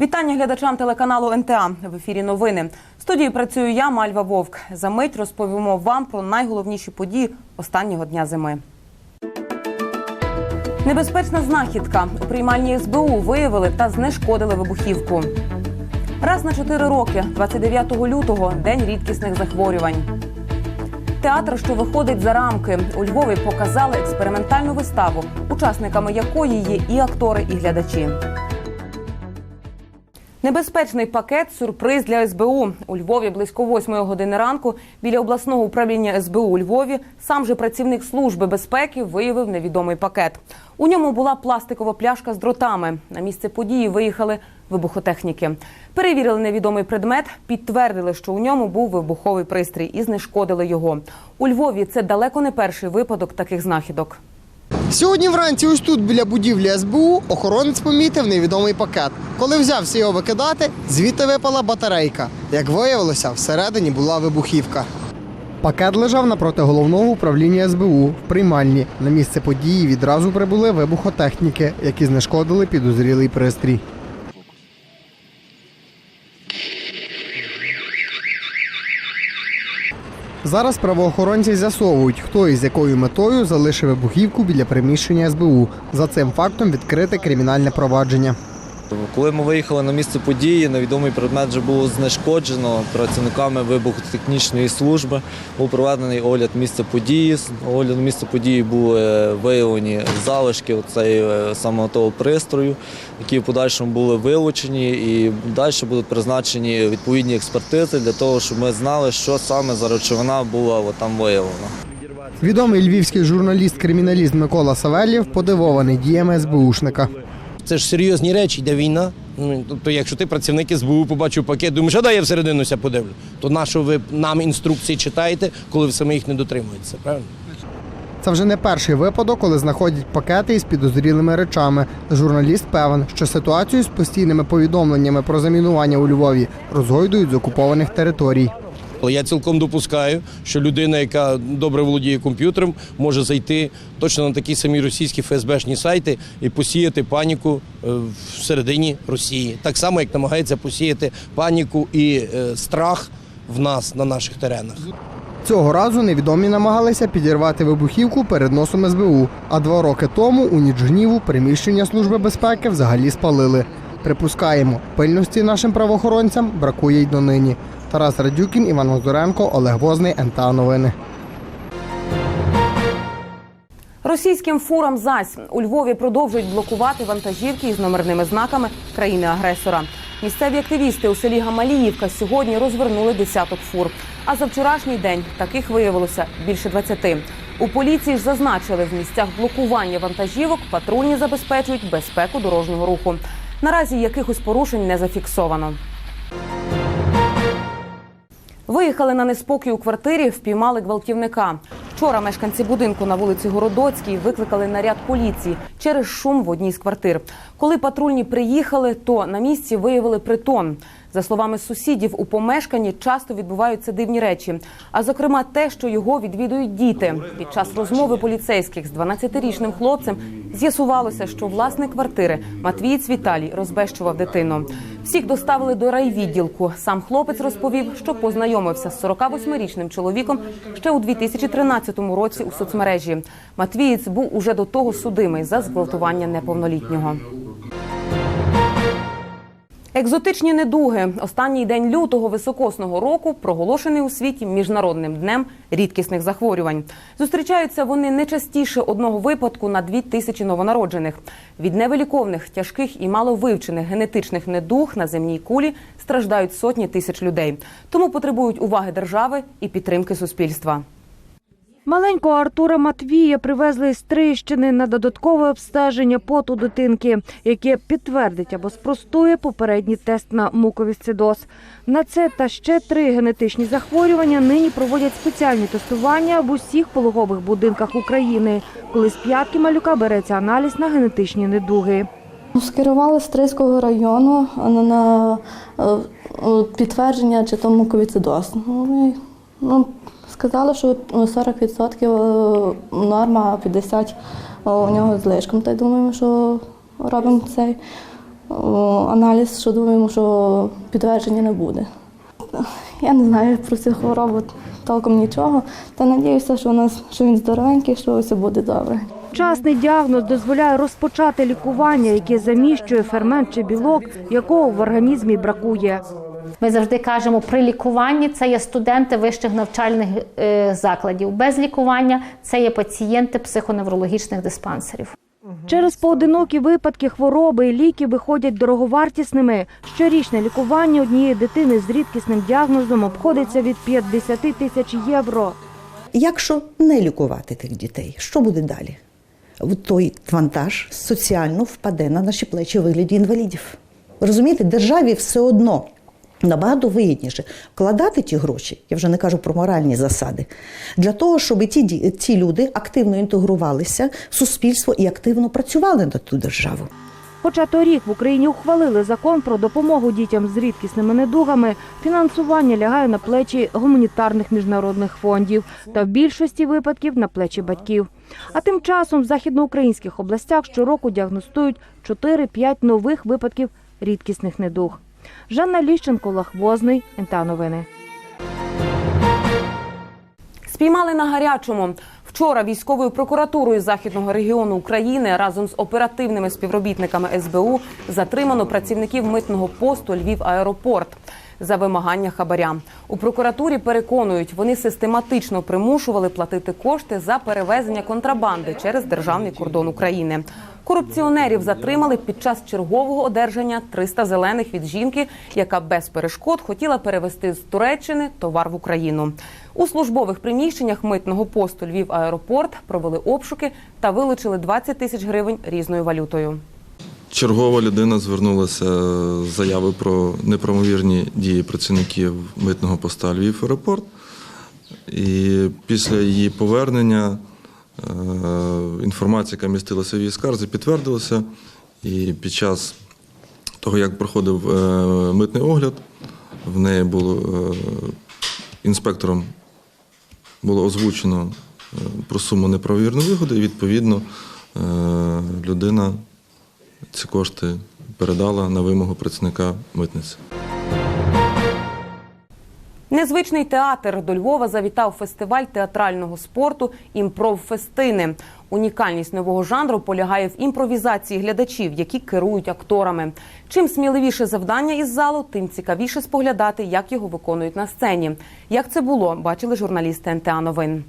Вітання глядачам телеканалу НТА. В ефірі новини. В студії працюю я, Мальва Вовк. За мить розповімо вам про найголовніші події останнього дня зими. Небезпечна знахідка. У приймальні СБУ виявили та знешкодили вибухівку. Раз на чотири роки, 29 лютого, день рідкісних захворювань. Театр, що виходить за рамки, у Львові показали експериментальну виставу, учасниками якої є і актори, і глядачі. Небезпечний пакет сюрприз для СБУ. У Львові близько 8 години ранку біля обласного управління СБУ у Львові сам же працівник служби безпеки виявив невідомий пакет. У ньому була пластикова пляшка з дротами. На місце події виїхали вибухотехніки. Перевірили невідомий предмет, підтвердили, що у ньому був вибуховий пристрій і знешкодили його. У Львові це далеко не перший випадок таких знахідок. Сьогодні вранці, ось тут біля будівлі СБУ, охоронець помітив невідомий пакет. Коли взявся його викидати, звідти випала батарейка. Як виявилося, всередині була вибухівка. Пакет лежав напроти головного управління СБУ в приймальні. На місце події відразу прибули вибухотехніки, які знешкодили підозрілий пристрій. Зараз правоохоронці з'ясовують, хто і з якою метою залишив вибухівку біля приміщення СБУ. За цим фактом відкрите кримінальне провадження. Коли ми виїхали на місце події, невідомий предмет вже було знешкоджено працівниками вибухотехнічної служби. Був проведений огляд місця події. З огляду місця події були виявлені залишки цієї самого пристрою, які в подальшому були вилучені, і далі будуть призначені відповідні експертизи для того, щоб ми знали, що саме за речовина була там виявлена. Відомий львівський журналіст-криміналіст Микола Савельєв подивований діями СБУшника. Це ж серйозні речі, йде війна. Ну, Тобто, якщо ти працівник СБУ побачив пакет, думаєш, а дай я всередину ся подивлю, то на що ви нам інструкції читаєте, коли ви самі їх не дотримуєтеся, правильно? Це вже не перший випадок, коли знаходять пакети із підозрілими речами. Журналіст певен, що ситуацію з постійними повідомленнями про замінування у Львові розгойдують з окупованих територій. Але я цілком допускаю, що людина, яка добре володіє комп'ютером, може зайти точно на такі самі російські ФСБшні сайти і посіяти паніку е, всередині Росії. Так само, як намагається посіяти паніку і е, страх в нас на наших теренах. Цього разу невідомі намагалися підірвати вибухівку перед носом СБУ. А два роки тому у ніч гніву приміщення Служби безпеки взагалі спалили. Припускаємо, пильності нашим правоохоронцям бракує й донині. Тарас Радюкін, Іван Мазуренко, Олег Возний, НТА Новини. Російським фурам зась у Львові продовжують блокувати вантажівки із номерними знаками країни-агресора. Місцеві активісти у селі Гамаліївка сьогодні розвернули десяток фур. А за вчорашній день таких виявилося більше 20. У поліції ж зазначили, в місцях блокування вантажівок патрульні забезпечують безпеку дорожнього руху. Наразі якихось порушень не зафіксовано. Виїхали на неспокій у квартирі, впіймали гвалтівника. Вчора мешканці будинку на вулиці Городоцькій викликали наряд поліції через шум в одній з квартир. Коли патрульні приїхали, то на місці виявили притон. За словами сусідів, у помешканні часто відбуваються дивні речі. А зокрема, те, що його відвідують діти. Під час розмови поліцейських з 12-річним хлопцем з'ясувалося, що власник квартири Матвієць Віталій розбещував дитину. Всіх доставили до райвідділку. Сам хлопець розповів, що познайомився з 48-річним чоловіком ще у 2013 році у соцмережі. Матвієць був уже до того судимий за зґвалтування неповнолітнього. Екзотичні недуги. Останній день лютого високосного року проголошений у світі міжнародним днем рідкісних захворювань. Зустрічаються вони не частіше одного випадку на дві тисячі новонароджених. Від невиліковних, тяжких і маловивчених генетичних недуг на земній кулі страждають сотні тисяч людей. Тому потребують уваги держави і підтримки суспільства. Маленького Артура Матвія привезли з Трищини на додаткове обстеження поту дитинки, яке підтвердить або спростує попередній тест на муковісцидоз. На це та ще три генетичні захворювання нині проводять спеціальні тестування в усіх пологових будинках України, коли з п'ятки малюка береться аналіз на генетичні недуги. Скерували з Стрийського району на, на е, підтвердження, чи то муковіцидоз. Ну, ну, сказали, що 40% норма, а 50% у нього з лишком. Та й думаємо, що робимо цей. аналіз, що думаємо, що підтвердження не буде. Я не знаю про цю хворобу толком нічого, та надіюся, що у нас що він здоровенький, що все буде добре. Вчасний діагноз дозволяє розпочати лікування, яке заміщує фермент чи білок, якого в організмі бракує. Ми завжди кажемо, при лікуванні це є студенти вищих навчальних е, закладів. Без лікування це є пацієнти психоневрологічних диспансерів. Через поодинокі випадки хвороби і ліки виходять дороговартісними. Щорічне лікування однієї дитини з рідкісним діагнозом обходиться від 50 тисяч євро. Якщо не лікувати тих дітей, що буде далі? Той вантаж соціально впаде на наші плечі у вигляді інвалідів. Розумієте, державі все одно набагато вигідніше вкладати ті гроші, я вже не кажу про моральні засади, для того, щоб ті, ті люди активно інтегрувалися в суспільство і активно працювали на ту державу. Хоча торік в Україні ухвалили закон про допомогу дітям з рідкісними недугами, фінансування лягає на плечі гуманітарних міжнародних фондів та в більшості випадків на плечі батьків. А тим часом в західноукраїнських областях щороку діагностують 4-5 нових випадків рідкісних недуг. Жанна Ліщенко, Лахвозний, НТА Новини. Спіймали на гарячому. Вчора військовою прокуратурою західного регіону України разом з оперативними співробітниками СБУ затримано працівників митного посту Львів Аеропорт за вимагання хабаря. У прокуратурі переконують, вони систематично примушували платити кошти за перевезення контрабанди через державний кордон України. Корупціонерів затримали під час чергового одержання 300 зелених від жінки, яка без перешкод хотіла перевезти з Туреччини товар в Україну. У службових приміщеннях митного посту Львів аеропорт провели обшуки та вилучили 20 тисяч гривень різною валютою. Чергова людина звернулася з заявою про неправомірні дії працівників митного поста Львів аеропорт. І після її повернення інформація, яка містилася в її скарзі, підтвердилася. І під час того, як проходив е, митний огляд, в неї було е, інспектором було озвучено е, про суму неправомірної вигоди, і відповідно е, людина ці кошти передала на вимогу працівника митниці. Незвичний театр до Львова завітав фестиваль театрального спорту «Імпровфестини». Унікальність нового жанру полягає в імпровізації глядачів, які керують акторами. Чим сміливіше завдання із залу, тим цікавіше споглядати, як його виконують на сцені. Як це було, бачили журналісти НТА Новин.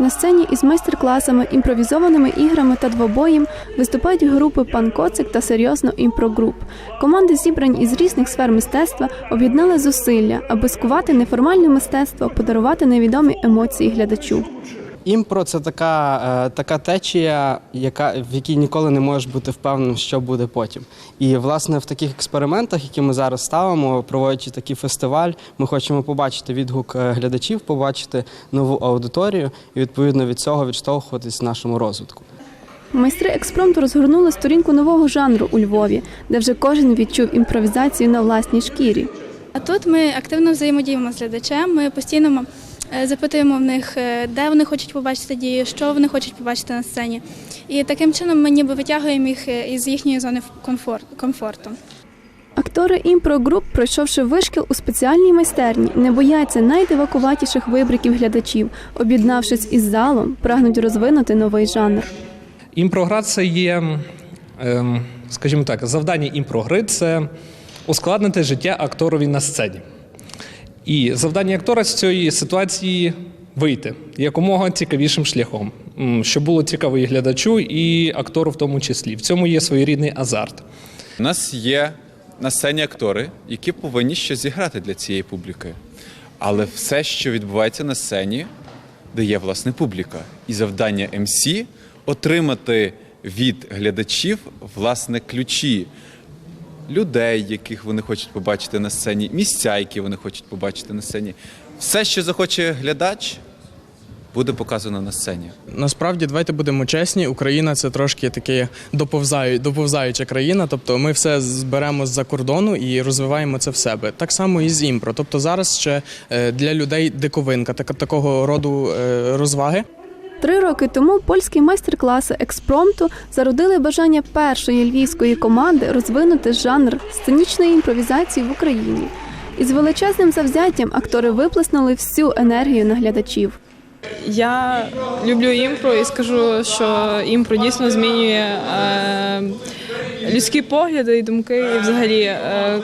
На сцені із майстер-класами, імпровізованими іграми та двобоєм виступають групи Пан Коцик та серйозно імпрогруп. Команди, зібрані із різних сфер мистецтва, об'єднали зусилля, аби скувати неформальне мистецтво, подарувати невідомі емоції глядачу. Імпро це така, е, така течія, яка, в якій ніколи не можеш бути впевненим, що буде потім. І власне в таких експериментах, які ми зараз ставимо, проводячи такий фестиваль, ми хочемо побачити відгук е, глядачів, побачити нову аудиторію і відповідно від цього відштовхуватись в нашому розвитку. Майстри експромту розгорнули сторінку нового жанру у Львові, де вже кожен відчув імпровізацію на власній шкірі. А тут ми активно взаємодіємо з глядачем. Ми постійно запитуємо в них, е, де вони хочуть побачити дію, що вони хочуть побачити на сцені. І таким чином ми ніби витягуємо їх е, із їхньої зони комфорту. Актори імпрогруп, пройшовши вишкіл у спеціальній майстерні, не бояться найдивакуватіших вибриків глядачів, об'єднавшись із залом, прагнуть розвинути новий жанр. Імпрогра це є, ем, скажімо так, завдання імпрогри це ускладнити життя акторові на сцені. І завдання актора з цієї ситуації вийти якомога цікавішим шляхом, щоб було цікаво і глядачу, і актору в тому числі. В цьому є своєрідний азарт. У нас є на сцені актори, які повинні щось зіграти для цієї публіки. Але все, що відбувається на сцені, дає власне публіка. І завдання МС отримати від глядачів власне ключі людей, яких вони хочуть побачити на сцені, місця, які вони хочуть побачити на сцені. Все, що захоче глядач, буде показано на сцені. Насправді, давайте будемо чесні. Україна це трошки таке доповзаю, доповзаюча країна. Тобто, ми все зберемо з-за кордону і розвиваємо це в себе. Так само і з імпро. Тобто, зараз ще е, для людей диковинка, така такого роду е, розваги. Три роки тому польські майстер-класи експромту зародили бажання першої львівської команди розвинути жанр сценічної імпровізації в Україні. Із величезним завзяттям актори виплеснули всю енергію на глядачів. Я люблю імпро і скажу, що імпро дійсно змінює е, людські погляди і думки, і взагалі. Е,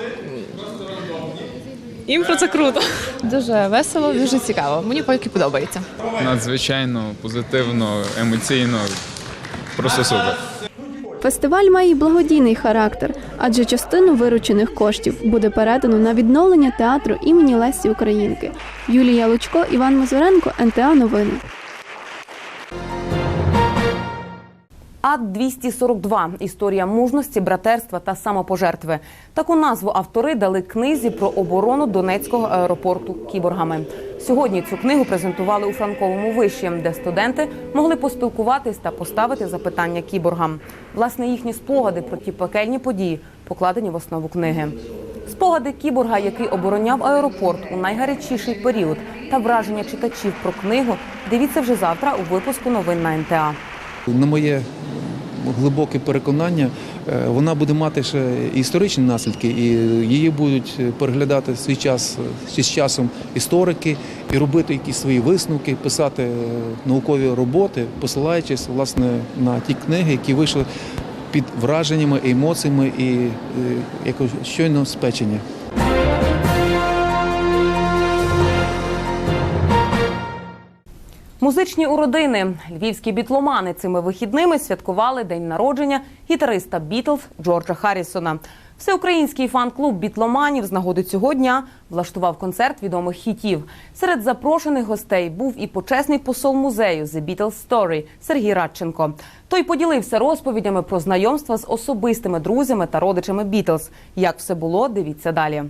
імпро це круто. Дуже весело, дуже цікаво. Мені поки подобається. Надзвичайно позитивно, емоційно, просто супер. Фестиваль має благодійний характер, адже частину виручених коштів буде передано на відновлення театру імені Лесі Українки. Юлія Лучко, Іван Мазуренко, НТА Новини. АД-242 – історія мужності, братерства та самопожертви. Таку назву автори дали книзі про оборону Донецького аеропорту кіборгами. Сьогодні цю книгу презентували у Франковому виші, де студенти могли поспілкуватись та поставити запитання кіборгам. Власне, їхні спогади про ті пекельні події покладені в основу книги. Спогади кіборга, який обороняв аеропорт у найгарячіший період, та враження читачів про книгу. Дивіться вже завтра у випуску новин на НТА. На моє глибоке переконання, е, вона буде мати ще історичні наслідки, і її будуть переглядати свій час з часом історики і робити якісь свої висновки, писати е, наукові роботи, посилаючись власне на ті книги, які вийшли під враженнями, емоціями і е, якось щойно спечені. Музичні уродини. Львівські бітломани цими вихідними святкували день народження гітариста Бітлз Джорджа Харрісона. Всеукраїнський фан-клуб бітломанів з нагоди цього дня влаштував концерт відомих хітів. Серед запрошених гостей був і почесний посол музею The Beatles Story Сергій Радченко. Той поділився розповідями про знайомства з особистими друзями та родичами Бітлз. Як все було, дивіться далі.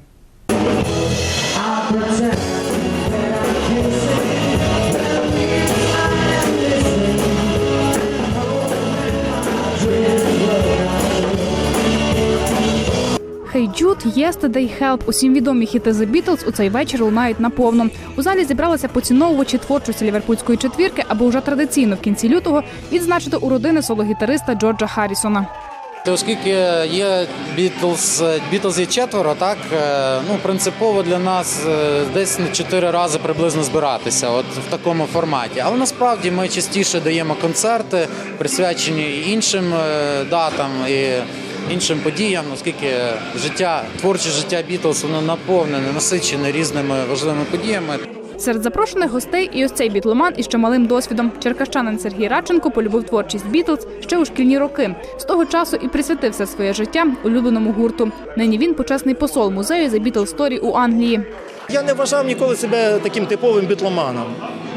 Hey Jude, Yesterday, Help – усім відомі хіти The Beatles у цей вечір лунають наповно. У залі зібралися поціновувачі творчості ліверпульської четвірки, аби вже традиційно в кінці лютого відзначити у родини соло-гітариста Джорджа Харрісона. Оскільки є Бітлз, Бітлз є четверо, так е, ну принципово для нас е, десь на чотири рази приблизно збиратися, от в такому форматі. Але насправді ми частіше даємо концерти, присвячені іншим е, датам і іншим подіям, оскільки життя, творче життя Бітлз воно наповнене, насичене різними важливими подіями. Серед запрошених гостей і ось цей бітломан із чималим досвідом. Черкащанин Сергій Радченко полюбив творчість Бітлз ще у шкільні роки. З того часу і присвятив все своє життя улюбленому гурту. Нині він почесний посол музею The Beatles Story у Англії. Я не вважав ніколи себе таким типовим бітломаном.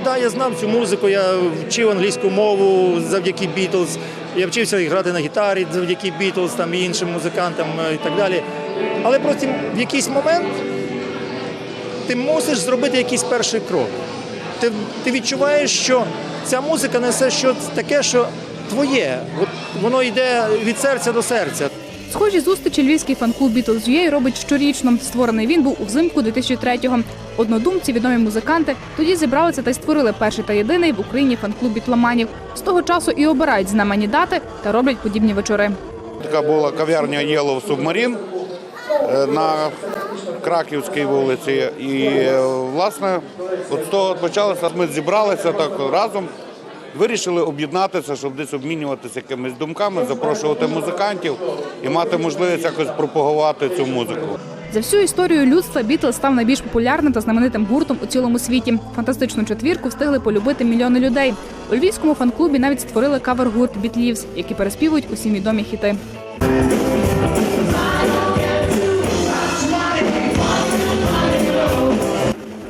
Да, я знав цю музику, я вчив англійську мову завдяки Бітлз. Я вчився грати на гітарі завдяки Бітлз, там і іншим музикантам е, і так далі. Але просто в якийсь момент ти мусиш зробити якийсь перший крок. Ти, ти відчуваєш, що ця музика несе щось таке, що твоє. От воно йде від серця до серця. Схожі зустрічі львівський фан-клуб Beatles UA робить щорічно. Створений він був взимку 2003-го. Однодумці, відомі музиканти, тоді зібралися та й створили перший та єдиний в Україні фан-клуб бітломанів. З того часу і обирають знаменні дати та роблять подібні вечори. Така була кав'ярня Yellow Submarine е, на Краківській вулиці. І е, власне от з того почалося. Ми зібралися так разом. Вирішили об'єднатися, щоб десь обмінюватися якимись думками, запрошувати музикантів і мати можливість якось пропагувати цю музику. За всю історію людства Бітлз став найбільш популярним та знаменитим гуртом у цілому світі. Фантастичну четвірку встигли полюбити мільйони людей. У львівському фан-клубі навіть створили кавер-гурт Бітлівс, які переспівують усі відомі хіти.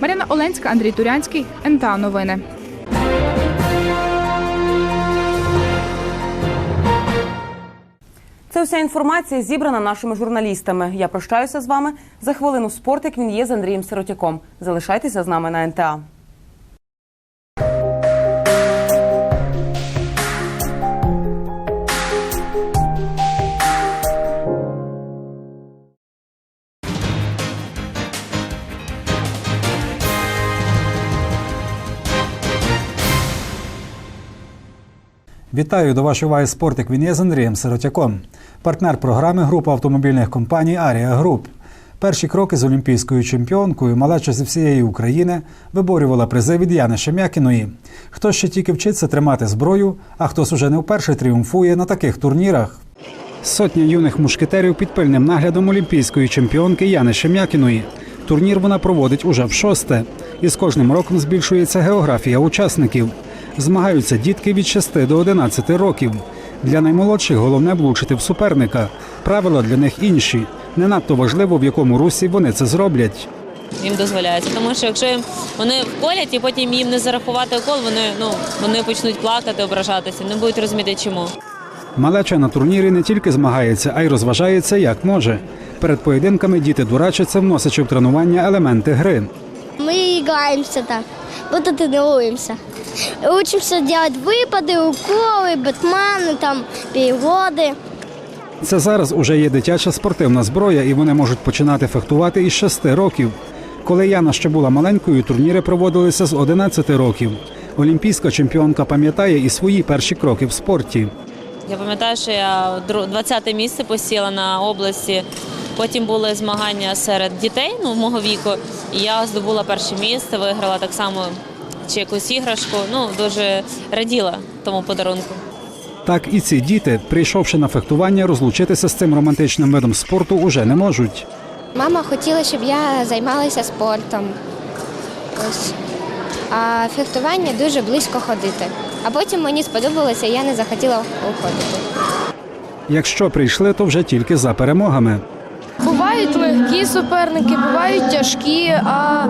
Мар'яна Оленська, Андрій Турянський, НТА Новини. Це вся інформація зібрана нашими журналістами. Я прощаюся з вами за хвилину спорт, як він є з Андрієм Сиротяком. Залишайтеся з нами на НТА. Вітаю до вашої уваги спортик. Він є з Андрієм Сиротяком. Партнер програми група автомобільних компаній Арія Груп. Перші кроки з олімпійською чемпіонкою малеча зі всієї України виборювала призи від Яни Шем'якіної. Хтось ще тільки вчиться тримати зброю, а хтось уже не вперше тріумфує на таких турнірах. Сотня юних мушкетерів під пильним наглядом олімпійської чемпіонки Яни Шем'якіної. Турнір вона проводить уже в шосте, і з кожним роком збільшується географія учасників. Змагаються дітки від 6 до 11 років. Для наймолодших головне влучити в суперника. Правила для них інші. Не надто важливо, в якому русі вони це зроблять. їм дозволяється. Тому що якщо їм вони вколять і потім їм не зарахувати укол, вони ну вони почнуть плакати, ображатися, не будуть розуміти, чому. Малеча на турнірі не тільки змагається, а й розважається як може. Перед поєдинками діти дурачаться, вносячи в тренування елементи гри. Мы играемся так, будто тренируемся. Учимся делать выпады, уколы, бэтмены, там, переводы. Це зараз уже є дитяча спортивна зброя, і вони можуть починати фехтувати із 6 років. Коли Яна ще була маленькою, турніри проводилися з 11 років. Олімпійська чемпіонка пам'ятає і свої перші кроки в спорті. Я пам'ятаю, що я 20 місце посіла на області. Потім були змагання серед дітей, ну мого віку. Я здобула перше місце, виграла так само чи якусь іграшку. Ну дуже раділа тому подарунку. Так і ці діти, прийшовши на фехтування, розлучитися з цим романтичним видом спорту уже не можуть. Мама хотіла, щоб я займалася спортом. Ось. А фехтування дуже близько ходити. А потім мені сподобалося, я не захотіла уходити. Якщо прийшли, то вже тільки за перемогами. Легкі суперники, бувають тяжкі, а...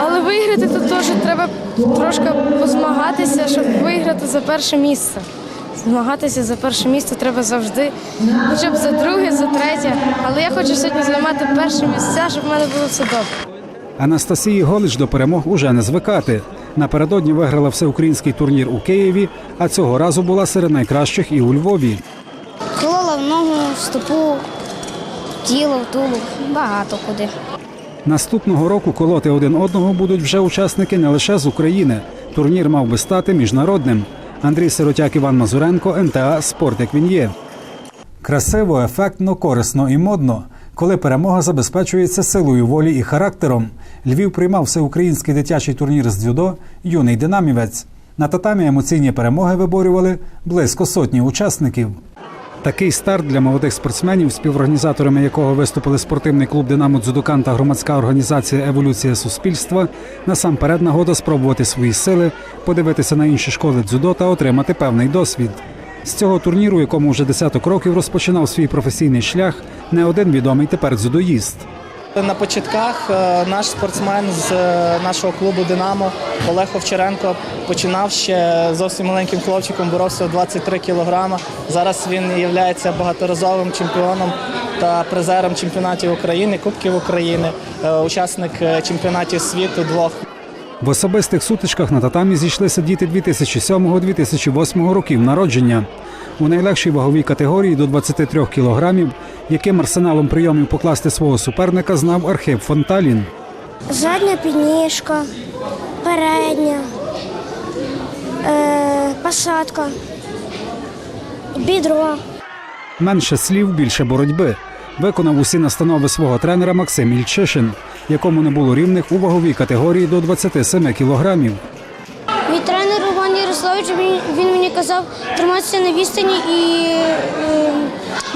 але виграти тут теж треба трошки позмагатися, щоб виграти за перше місце. Змагатися за перше місце треба завжди, хоча б за друге, за третє. Але я хочу сьогодні займати перше місця, щоб в мене було все добре. Анастасії Голич до перемог уже не звикати. Напередодні виграла всеукраїнський турнір у Києві, а цього разу була серед найкращих і у Львові. Колола в ногу, в стопу, тіло, в тулу, багато куди. Наступного року колоти один одного будуть вже учасники не лише з України. Турнір мав би стати міжнародним. Андрій Сиротяк, Іван Мазуренко, НТА Спорт як він є. Красиво, ефектно, корисно і модно. Коли перемога забезпечується силою волі і характером. Львів приймав всеукраїнський дитячий турнір з дзюдо Юний динамівець. На татамі емоційні перемоги виборювали близько сотні учасників. Такий старт для молодих спортсменів, співорганізаторами якого виступили спортивний клуб Динамо Дзюдукан та громадська організація Еволюція суспільства, насамперед нагода спробувати свої сили, подивитися на інші школи дзюдо та отримати певний досвід. З цього турніру, якому вже десяток років розпочинав свій професійний шлях, не один відомий тепер дзюдоїст. На початках е, наш спортсмен з е, нашого клубу Динамо Олег Овчаренко починав ще зовсім маленьким хлопчиком, боровся в 23 кілограма. Зараз він є багаторазовим чемпіоном та призером чемпіонатів України, Кубків України, е, учасник чемпіонатів світу двох. В особистих сутичках на татамі зійшлися діти 2007-2008 років народження. У найлегшій ваговій категорії до 23 кілограмів, яким арсеналом прийомів покласти свого суперника знав Архип Фонталін. Задня підніжка, передня, е, посадка, бідро. Менше слів, більше боротьби. Виконав усі настанови свого тренера Максим Ільчишин, якому не було рівних у ваговій категорії до 27 кілограмів. Мій Ярославович, він, він мені казав триматися на відстані і е,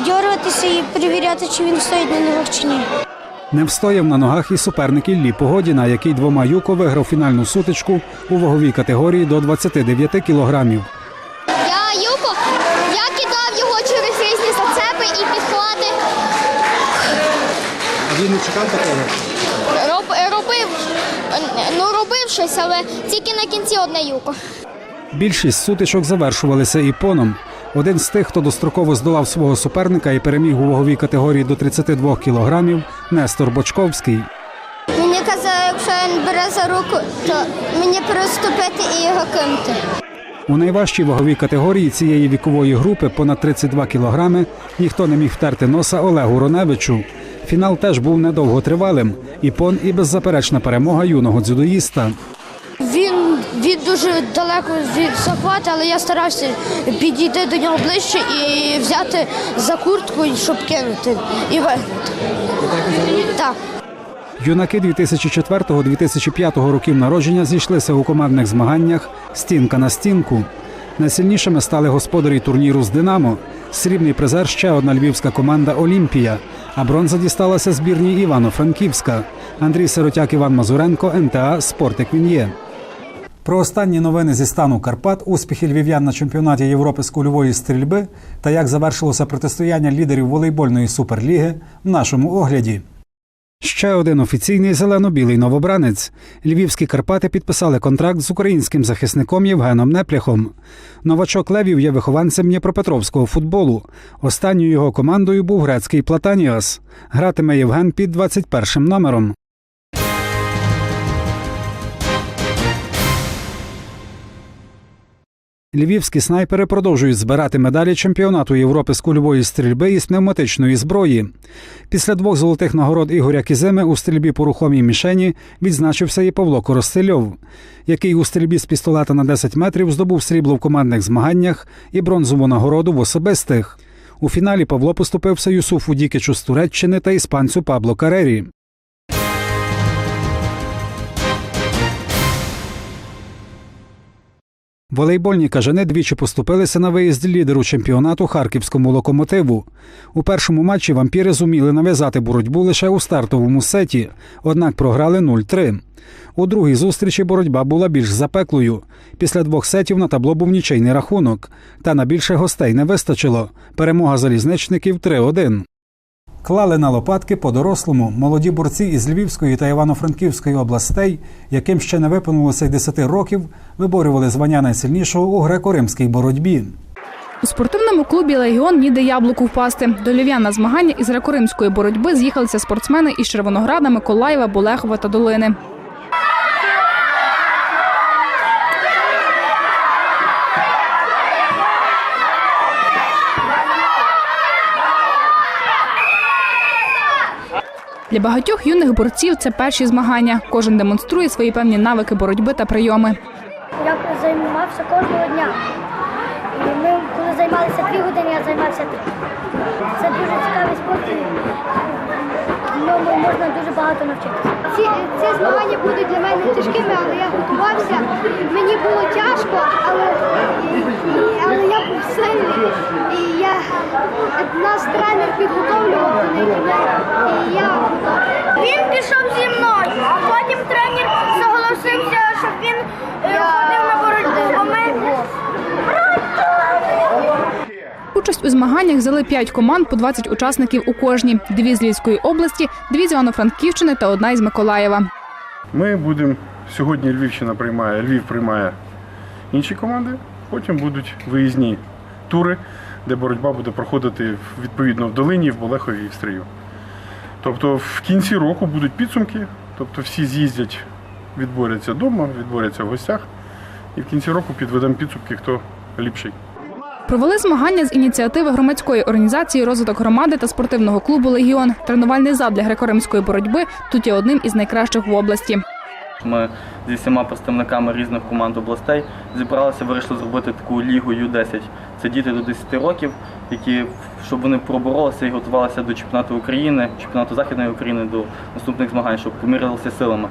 дьоргатися і перевіряти, чи він стоїть на ногах чи ні. Не встояв на ногах і суперник Іллі Погодіна, який двома юко виграв фінальну сутичку у ваговій категорії до 29 кілограмів. Я Юко, я кидав його через різні зацепи і підхвати. Він не чекав такого? Роб, робив, ну робив щось, але тільки на кінці одне юко. Більшість сутичок завершувалися іпоном. Один з тих, хто достроково здолав свого суперника і переміг у ваговій категорії до 32 кілограмів, Нестор Бочковський. Мені казали, якщо він бере за руку, то мені переступити і його кинути. У найважчій ваговій категорії цієї вікової групи понад 32 кілограми ніхто не міг втерти носа Олегу Роневичу. Фінал теж був недовготривалим. Іпон і беззаперечна перемога юного дзюдоїста. Дуже далеко від захвату, але я старався підійти до нього ближче і взяти за куртку, щоб кинути і. Так. Юнаки 2004-2005 років народження зійшлися у командних змаганнях стінка на стінку. Найсильнішими стали господарі турніру з Динамо. Срібний призер ще одна львівська команда Олімпія. А бронза дісталася збірній Івано-Франківська. Андрій Сиротяк, Іван Мазуренко, НТА Спорт як він є. Про останні новини зі стану Карпат, успіхи львів'ян на чемпіонаті Європи з кульової стрільби та як завершилося протистояння лідерів волейбольної суперліги в нашому огляді. Ще один офіційний зелено-білий новобранець. Львівські Карпати підписали контракт з українським захисником Євгеном Непляхом. Новачок Левів є вихованцем Дніпропетровського футболу. Останньою його командою був грецький Платаніас. Гратиме Євген під 21 номером. Львівські снайпери продовжують збирати медалі чемпіонату Європи з кульової стрільби із пневматичної зброї. Після двох золотих нагород Ігоря Кіземи у стрільбі по рухомій мішені відзначився і Павло Коростельов, який у стрільбі з пістолета на 10 метрів здобув срібло в командних змаганнях і бронзову нагороду в особистих. У фіналі Павло поступився Юсуфу Дікичу з Туреччини та іспанцю Пабло Карері. Волейбольні кажани двічі поступилися на виїзд лідеру чемпіонату харківському локомотиву. У першому матчі вампіри зуміли нав'язати боротьбу лише у стартовому сеті, однак програли 0-3. У другій зустрічі боротьба була більш запеклою. Після двох сетів на табло був нічийний рахунок. Та на більше гостей не вистачило. Перемога залізничників 3-1. Клали на лопатки по-дорослому молоді борці із Львівської та Івано-Франківської областей, яким ще не виповнилося й 10 років, виборювали звання найсильнішого у греко-римській боротьбі. У спортивному клубі Легіон ніде яблуку впасти. До львів'ян на змагання із греко-римської боротьби з'їхалися спортсмени із Червонограда, Миколаєва, Болехова та Долини. Для багатьох юних борців це перші змагання. Кожен демонструє свої певні навики боротьби та прийоми. Я займався кожного дня. Ми, коли займалися дві години, я займався три. Це дуже цікавий спорт. Ньому можна дуже багато навчитися. Ці, ці змагання будуть для мене тяжкими, але я готувався. Мені було тяжко, але, але я був сильний. І я, наш тренер підготовлював до них. і я Він пішов зі мною, а потім тренер согласився, щоб він е, ходив на боротьбу. Участь у змаганнях взяли п'ять команд по 20 учасників у кожній: дві з Львівської області, дві з Івано-Франківщини та одна із Миколаєва. Ми будемо сьогодні Львівщина приймає, Львів приймає інші команди. Потім будуть виїзні тури, де боротьба буде проходити відповідно в Долині, в Болехові і в Стрию. Тобто в кінці року будуть підсумки, тобто всі з'їздять, відборються вдома, відборються в гостях. І в кінці року підведемо підсумки, хто ліпший. Провели змагання з ініціативи громадської організації розвиток громади та спортивного клубу Легіон. Тренувальний зал для греко-римської боротьби тут є одним із найкращих в області. Ми зі всіма представниками різних команд областей зібралися, вирішили зробити таку лігу Ю-10. Це діти до 10 років, які щоб вони проборолися і готувалися до чемпіонату України, чемпіонату Західної України, до наступних змагань, щоб помірялися силами.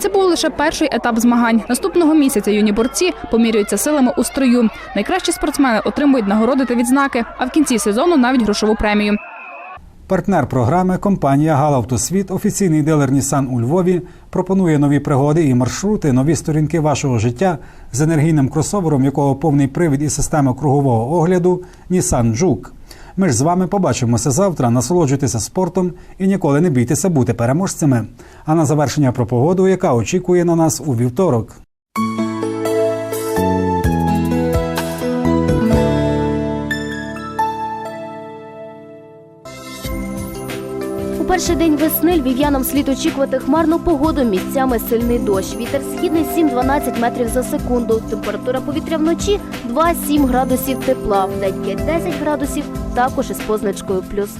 Це був лише перший етап змагань. Наступного місяця юні борці помірюються силами у строю. Найкращі спортсмени отримують нагороди та відзнаки, а в кінці сезону навіть грошову премію. Партнер програми компанія Галавтосвіт, офіційний дилер Нісан у Львові, пропонує нові пригоди і маршрути, нові сторінки вашого життя з енергійним кросовером, якого повний привід і система кругового огляду Нісан Джук. Ми ж з вами побачимося завтра. Насолоджуйтеся спортом і ніколи не бійтеся бути переможцями. А на завершення про погоду, яка очікує на нас у вівторок. Перший день весни львів'янам слід очікувати хмарну погоду, місцями сильний дощ. Вітер східний 7-12 метрів за секунду. Температура повітря вночі 2-7 градусів тепла, в день 5-10 градусів, також із позначкою плюс.